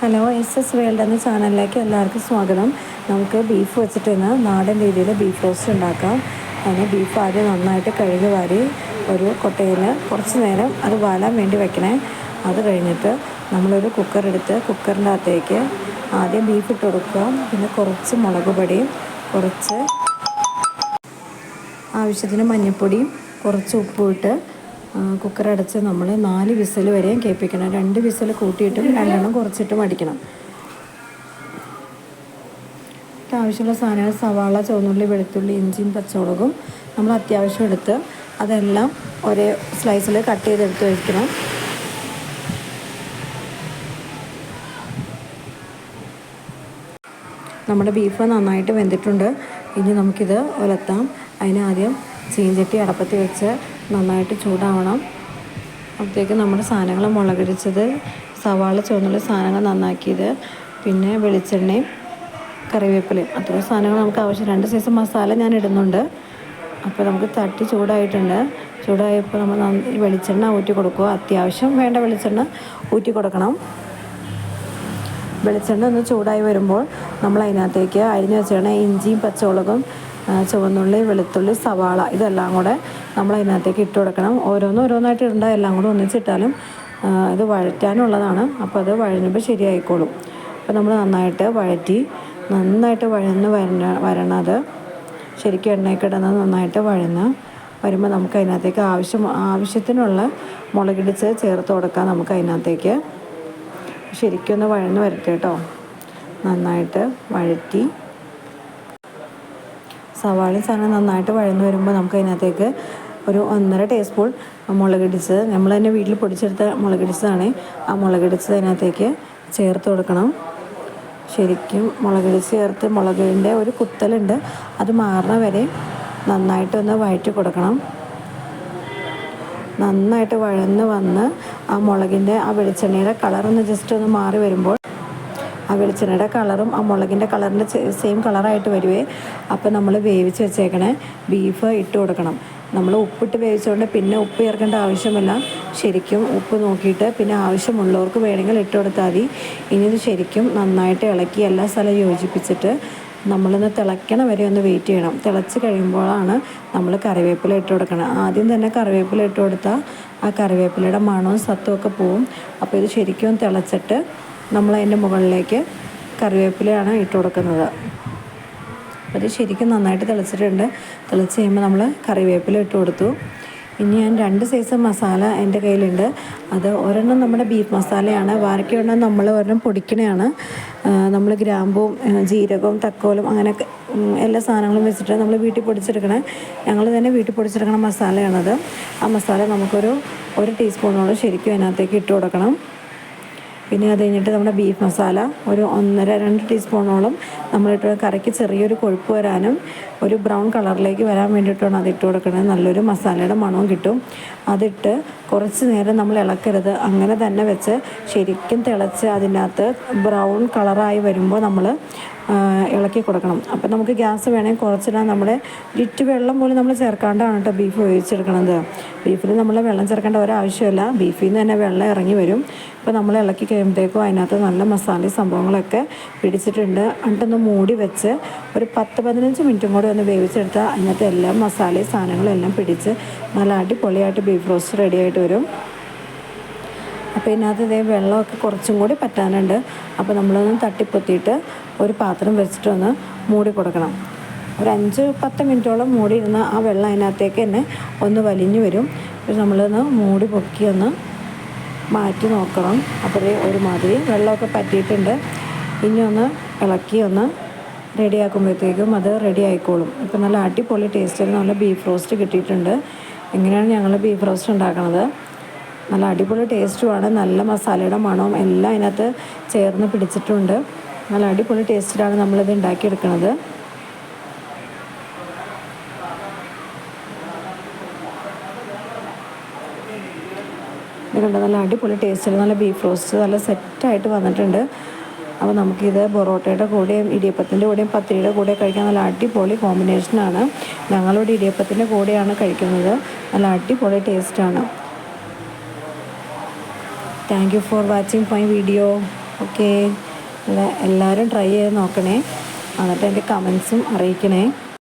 Hello S S world എന്ന ചാനലിലേക്ക് എല്ലാവർക്കും സ്വാഗതം. നമുക്ക് ബീഫ് വെച്ചിട്ട് ഇന്ന് നാടൻ രീതിയിൽ ബീഫ് റോസ്റ്റ് ഉണ്ടാക്കാം. അതിന് ബീഫ് ആദ്യം നന്നായിട്ട് കഴുകി വാരി ഒരു കൊട്ടയിൽ കുറച്ച് നേരം അത് വാലാൻ വേണ്ടി വെക്കണേ. അത് കഴിഞ്ഞിട്ട് നമ്മളൊരു കുക്കർ എടുത്ത് കുക്കറിന്റെ അകത്തേക്ക് ആദ്യം ബീഫ് ഇട്ട് കൊടുക്കുക. പിന്നെ കുറച്ച് മുളക് പൊടിയും കുറച്ച് ആവശ്യത്തിന് മഞ്ഞൾപ്പൊടിയും കുറച്ച് ഉപ്പും ഇട്ട് കുക്കർ അടച്ച് നമ്മൾ നാല് വിസൽ വരെയും കേൾപ്പിക്കണം. രണ്ട് വിസൽ കൂട്ടിയിട്ടും രണ്ടെണ്ണം കുറച്ചിട്ടും അടിക്കണം. ആവശ്യമുള്ള സാധനങ്ങൾ സവാള ചുവന്നുള്ളി വെളുത്തുള്ളി ഇഞ്ചിയും പച്ചമുളകും നമ്മൾ അത്യാവശ്യം എടുത്ത് അതെല്ലാം ഒരേ സ്ലൈസിൽ കട്ട് ചെയ്തെടുത്ത് വയ്ക്കണം നമ്മുടെ ബീഫ് നന്നായിട്ട് വെന്തിട്ടുണ്ട്. ഇനി നമുക്കിത് ഉലത്താം അതിനാദ്യം ചീഞ്ചട്ടി അടപ്പത്തി വെച്ച് നന്നായിട്ട് ചൂടാവണം. അപ്പോഴത്തേക്ക് നമ്മുടെ സാധനങ്ങൾ മുളകടിച്ചത് സവാള ചുവന്നുള്ള സാധനങ്ങൾ നന്നാക്കിയത് പിന്നെ വെളിച്ചെണ്ണയും കറിവേപ്പിലയും. അത്രയും സാധനങ്ങൾ നമുക്ക് ആവശ്യം രണ്ട് സൈസ് മസാല ഞാൻ ഇടുന്നുണ്ട്. അപ്പോൾ നമുക്ക് തട്ടി ചൂടായിട്ടുണ്ട്. ചൂടായപ്പോൾ നമ്മൾ വെളിച്ചെണ്ണ ഊറ്റി കൊടുക്കുക. അത്യാവശ്യം വേണ്ട വെളിച്ചെണ്ണ ഊറ്റി കൊടുക്കണം. വെളിച്ചെണ്ണ ഒന്ന് ചൂടായി വരുമ്പോൾ നമ്മൾ അതിനകത്തേക്ക് അരിഞ്ഞു വെച്ചാണ് ഇഞ്ചിയും പച്ചമുളകും ചുവന്നുള്ളി വെളുത്തുള്ളി സവാള ഇതെല്ലാം കൂടെ നമ്മൾ അതിനകത്തേക്ക് ഇട്ട് കൊടുക്കണം. ഓരോന്നും ഓരോന്നായിട്ട് ഇടണ്ട എല്ലാം കൂടെ ഒന്നിച്ചിട്ടാലും ഇത് വഴറ്റാനുള്ളതാണ്. അപ്പോൾ അത് വഴഞ്ഞപ്പോൾ ശരിയായിക്കോളും. അപ്പോൾ നമ്മൾ നന്നായിട്ട് വഴറ്റി നന്നായിട്ട് വഴന്ന് വരണ വരണത്. ശരിക്കും എണ്ണയൊക്കെ ഇടുന്നത് നന്നായിട്ട് വഴന്ന് വരുമ്പോൾ നമുക്ക് അതിനകത്തേക്ക് ആവശ്യം ആവശ്യത്തിനുള്ള മുളകിടിച്ച് ചേർത്ത് കൊടുക്കാം നമുക്ക് അതിനകത്തേക്ക് ശരിക്കും ഒന്ന് വഴന്ന് വരട്ടെ കേട്ടോ. നന്നായിട്ട് വഴറ്റി. സവാളയും സാധനം നന്നായിട്ട് വഴന്ന് വരുമ്പോൾ നമുക്ക് അതിനകത്തേക്ക് ഒരു ഒന്നര ടീസ്പൂൺ മുളകിടിച്ചത് നമ്മൾ തന്നെ വീട്ടിൽ പൊടിച്ചെടുത്ത മുളകിടിച്ചതാണ് ആ മുളകിടിച്ചത് അതിനകത്തേക്ക് ചേർത്ത് കൊടുക്കണം. ശരിക്കും മുളകിടിച്ച് ചേർത്ത് മുളകിന്റെ ഒരു കുത്തലുണ്ട്. അത് മാറണ വരെ നന്നായിട്ടൊന്ന് വഴറ്റി കൊടുക്കണം. നന്നായിട്ട് വഴന്ന് വന്ന് ആ മുളകിന്റെ ആ വെളിച്ചെണ്ണയുടെ കളറൊന്ന് ജസ്റ്റ് ഒന്ന് മാറി വരുമ്പോൾ ആ വെളിച്ചെണ്ണയുടെ കളറും ആ മുളകിന്റെ കളറിന്റെ സെയിം കളറായിട്ട് വരുവേ. അപ്പോൾ നമ്മൾ വേവിച്ച് വെച്ചേക്കണേ ബീഫ് ഇട്ട് കൊടുക്കണം. നമ്മൾ ഉപ്പിട്ട് വേവിച്ചുകൊണ്ട് പിന്നെ ഉപ്പ് ചേർക്കേണ്ട ആവശ്യമില്ല. ശരിക്കും ഉപ്പ് നോക്കിയിട്ട് പിന്നെ ആവശ്യമുള്ളവർക്ക് വേണമെങ്കിൽ ഇട്ട് കൊടുത്താൽ മതി. ഇനി ഇത് ശരിക്കും നന്നായിട്ട് ഇളക്കി എല്ലാ സ്ഥലവും യോജിപ്പിച്ചിട്ട് നമ്മളൊന്ന് തിളയ്ക്കണ വരെ ഒന്ന് വെയിറ്റ് ചെയ്യണം. തിളച്ച് കഴിയുമ്പോഴാണ് നമ്മൾ കറിവേപ്പില ഇട്ട് കൊടുക്കണം. ആദ്യം തന്നെ കറിവേപ്പില ഇട്ട് കൊടുത്താൽ ആ കറിവേപ്പിലയുടെ മണവും സത്തുമൊക്കെ പോവും. അപ്പോൾ ഇത് ശരിക്കും തിളച്ചിട്ട് നമ്മൾ അതിന്റെ മുകളിലേക്ക് കറിവേപ്പിലയാണ് ഇട്ട് കൊടുക്കുന്നത്. അത് ശരിക്കും നന്നായിട്ട് തിളച്ചിട്ടുണ്ട്. തിളച്ച് കഴിയുമ്പോൾ നമ്മൾ കറിവേപ്പില ഇട്ട് കൊടുത്തു. ഇനി ഞാൻ രണ്ട് സൈസ് മസാല എന്റെ കയ്യിലുണ്ട്. അത് ഒരെണ്ണം നമ്മുടെ ബീഫ് മസാലയാണ് ബാക്കിയൊരെണ്ണം നമ്മൾ ഒരെണ്ണം പൊടിക്കണയാണ്. നമ്മൾ ഗ്രാമ്പും ജീരകവും തക്കോലും അങ്ങനെയൊക്കെ എല്ലാ സാധനങ്ങളും വെച്ചിട്ട് നമ്മൾ വീട്ടിൽ പൊടിച്ചെടുക്കണേ. ഞങ്ങൾ തന്നെ വീട്ടിൽ പൊടിച്ചെടുക്കണ മസാലയാണത് ആ മസാല നമുക്കൊരു ഒരു ടീസ്പൂണോളം ശരിക്കും അതിനകത്തേക്ക് ഇട്ട് കൊടുക്കണം. പിന്നെ അത് കഴിഞ്ഞിട്ട് നമ്മുടെ ബീഫ് മസാല ഒരു ഒന്നര രണ്ട് ടീസ്പൂണോളം നമ്മളിട്ട് കറിക്ക് ചെറിയൊരു കൊഴുപ്പ് വരാനും ഒരു ബ്രൗൺ കളറിലേക്ക് വരാൻ വേണ്ടിയിട്ടാണ് അത് ഇട്ട് കൊടുക്കുന്നത് നല്ലൊരു മസാലയുടെ മണവും കിട്ടും. അതിട്ട് കുറച്ച് നേരം നമ്മൾ ഇളക്കരുത്. അങ്ങനെ തന്നെ വെച്ച് ശരിക്കും തിളച്ച് അതിനകത്ത് ബ്രൗൺ കളറായി വരുമ്പോൾ നമ്മൾ ഇളക്കി കൊടുക്കണം. അപ്പം നമുക്ക് ഗ്യാസ് വേണമെങ്കിൽ കുറച്ചിടാൻ നമ്മുടെ ലിറ്റ് വെള്ളം പോലും നമ്മൾ ചേർക്കാണ്ടാണ് കേട്ടോ ബീഫ് വേവിച്ചെടുക്കണത്. ബീഫിൽ നമ്മൾ വെള്ളം ചേർക്കേണ്ട ഒരാവശ്യമില്ല. ബീഫിൽ നിന്ന് തന്നെ വെള്ളം ഇറങ്ങി വരും. ഇപ്പോൾ നമ്മൾ ഇളക്കി കഴിയുമ്പോഴത്തേക്കും അതിനകത്ത് നല്ല മസാല സംഭവങ്ങളൊക്കെ പിടിച്ചിട്ടുണ്ട്. എന്നിട്ടൊന്ന് മൂടി വെച്ച് ഒരു പത്ത് പതിനഞ്ച് മിനിറ്റും കൂടി ഒന്ന് വേവിച്ചെടുത്താൽ അതിനകത്ത് എല്ലാ മസാലയും സാധനങ്ങളും എല്ലാം പിടിച്ച് നല്ല അടിപൊളിയായിട്ട് ബീഫ് റോസ്റ്റ് റെഡിയായിട്ട് വരും. അപ്പോൾ ഇതിനകത്ത് ഇതേ വെള്ളമൊക്കെ കുറച്ചും കൂടി പറ്റാനുണ്ട്. അപ്പോൾ നമ്മളൊന്ന് തട്ടിപ്പൊത്തിയിട്ട് ഒരു പാത്രം വെച്ചിട്ടൊന്ന് മൂടി കൊടുക്കണം. ഒരു അഞ്ച് പത്ത് മിനിറ്റോളം മൂടി ഇരുന്ന ആ വെള്ളം അതിനകത്തേക്ക് തന്നെ ഒന്ന് വലിഞ്ഞു വരും. നമ്മളൊന്ന് മൂടി പൊക്കി ഒന്ന് മാറ്റി നോക്കണം. അപ്പോഴേ ഒരുമാതിരി വെള്ളമൊക്കെ പറ്റിയിട്ടുണ്ട്. ഇനി ഒന്ന് ഇളക്കി ഒന്ന് റെഡിയാക്കുമ്പോഴത്തേക്കും അത് റെഡി ആയിക്കോളും. ഇപ്പം നല്ല അടിപൊളി ടേസ്റ്റിൽ നല്ല ബീഫ് റോസ്റ്റ് കിട്ടിയിട്ടുണ്ട്. എങ്ങനെയാണ് ഞങ്ങൾ ബീഫ് റോസ്റ്റ് ഉണ്ടാക്കുന്നത് നല്ല അടിപൊളി ടേസ്റ്റുമാണ്. നല്ല മസാലയുടെ മണവും എല്ലാം അതിനകത്ത് ചേർന്ന് പിടിച്ചിട്ടുണ്ട്. നല്ല അടിപൊളി ടേസ്റ്റിലാണ് നമ്മളിത് ഉണ്ടാക്കിയെടുക്കുന്നത് ഇത് നല്ല അടിപൊളി ടേസ്റ്റിൽ നല്ല ബീഫ് റോസ്റ്റ് നല്ല സെറ്റായിട്ട് വന്നിട്ടുണ്ട്. അപ്പോൾ നമുക്കിത് പൊറോട്ടയുടെ കൂടെയും ഇടിയപ്പത്തിന്റെ കൂടെയും പത്തിരിയുടെ കൂടെ കഴിക്കാൻ നല്ല അടിപൊളി കോമ്പിനേഷനാണ് ഞങ്ങളിവിടെ ഇടിയപ്പത്തിന്റെ കൂടെയാണ് കഴിക്കുന്നത്. നല്ല അടിപൊളി ടേസ്റ്റാണ് thank you for watching my video okay എല്ലാവരും ട്രൈ ചെയ്ത് നോക്കണേ. എന്നിട്ട് എന്റെ കമൻസും അറിയിക്കണേ.